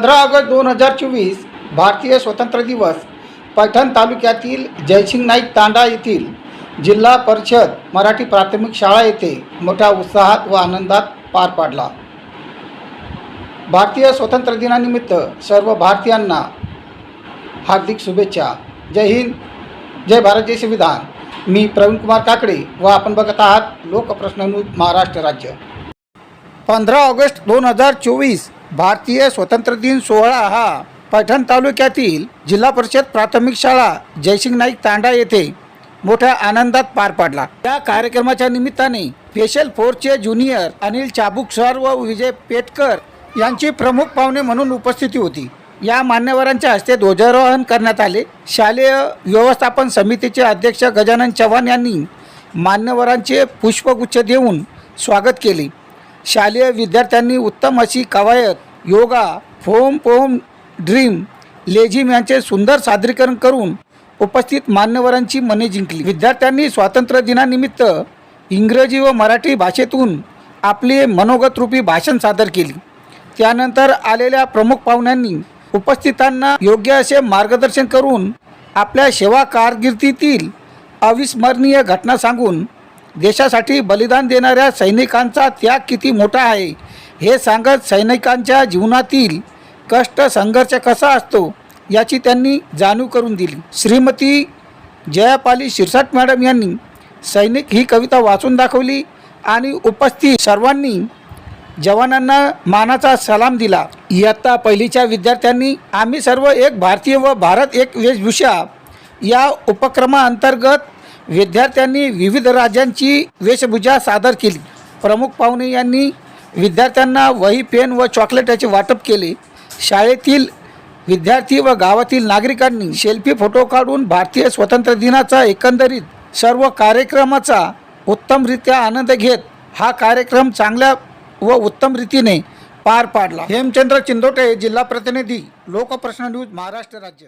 पंधरा ऑगस्ट दोन हजार चोवीस भारतीय स्वतंत्र दिवस पैठण तालुक्यातील जयसिंग नाईक तांडा येथील जिल्हा परिषद मराठी प्राथमिक शाळा येथे मोठ्या उत्साहात व आनंदात पार पाडला. भारतीय स्वातंत्र्य दिनानिमित्त सर्व भारतीयांना हार्दिक शुभेच्छा. जय हिंद जय भारत जय संविधान. मी प्रवीण कुमार काकडे व आपण बघत आहात लोकप्रश्न न्यूज महाराष्ट्र राज्य. पंधरा ऑगस्ट दोन हजार चोवीस भारतीय स्वतंत्र दिन सोहळा हा पैठण तालुक्यातील जिल्हा परिषद प्राथमिक शाळा जयसिंग नाईक तांडा येथे मोठ्या आनंदात पार पाडला. या कार्यक्रमाच्या निमित्ताने स्पेशल फोर्सचे ज्युनियर अनिल चाबुक सर व विजय पेटकर यांची प्रमुख पाहुणे म्हणून उपस्थिती होती. या मान्यवरांच्या हस्ते ध्वजारोहण करण्यात आले. शालेय व्यवस्थापन समितीचे अध्यक्ष गजानन चव्हाण यांनी मान्यवरांचे पुष्पगुच्छ देऊन स्वागत केले. शालेय विद्यार्थ्यांनी उत्तम अशी कवायत योगा फोम पोम ड्रीम लेझिम यांचे सुंदर सादरीकरण करून उपस्थित मान्यवरांची मने जिंकली. विद्यार्थ्यांनी स्वातंत्र्य दिनानिमित्त इंग्रजी व मराठी भाषेतून आपले मनोगतरूपी भाषण सादर केले. त्यानंतर आलेल्या प्रमुख पाहुण्यांनी उपस्थितांना योग्य असे मार्गदर्शन करून आपल्या सेवा कारकिर्दीतील अविस्मरणीय घटना सांगून देशासाठी बलिदान देणाऱ्या सैनिकांचा त्याग किती मोठा आहे हे सांगत सैनिकांच्या जीवनातील कष्ट संघर्ष कसा असतो याची त्यांनी जाणीव करून दिली. श्रीमती जयापाली शिरसाट मॅडम यांनी सैनिक ही कविता वाचून दाखवली आणि उपस्थित सर्वांनी जवानांना मानाचा सलाम दिला. इयत्ता पहिलीच्या विद्यार्थ्यांनी आम्ही सर्व एक भारतीय व भारत एक वेशभूषा या उपक्रमाअंतर्गत विद्यार्थ्यांनी विविध राज्यांची वेशभूषा सादर केली. प्रमुख पाहुणे यांनी विद्यार्थ्यांना वही पेन व चॉकलेटाचे वाटप केले. शाळेतील विद्यार्थी व गावातील नागरिकांनी सेल्फी फोटो काढून भारतीय स्वातंत्र्य दिनाचा एकंदरीत सर्व कार्यक्रमाचा उत्तमरित्या आनंद घेत हा कार्यक्रम चांगल्या व उत्तम रीतीने पार पाडला. हेमचंद्र चिंदोटे जिल्हा प्रतिनिधी लोकप्रश्न न्यूज महाराष्ट्र राज्य.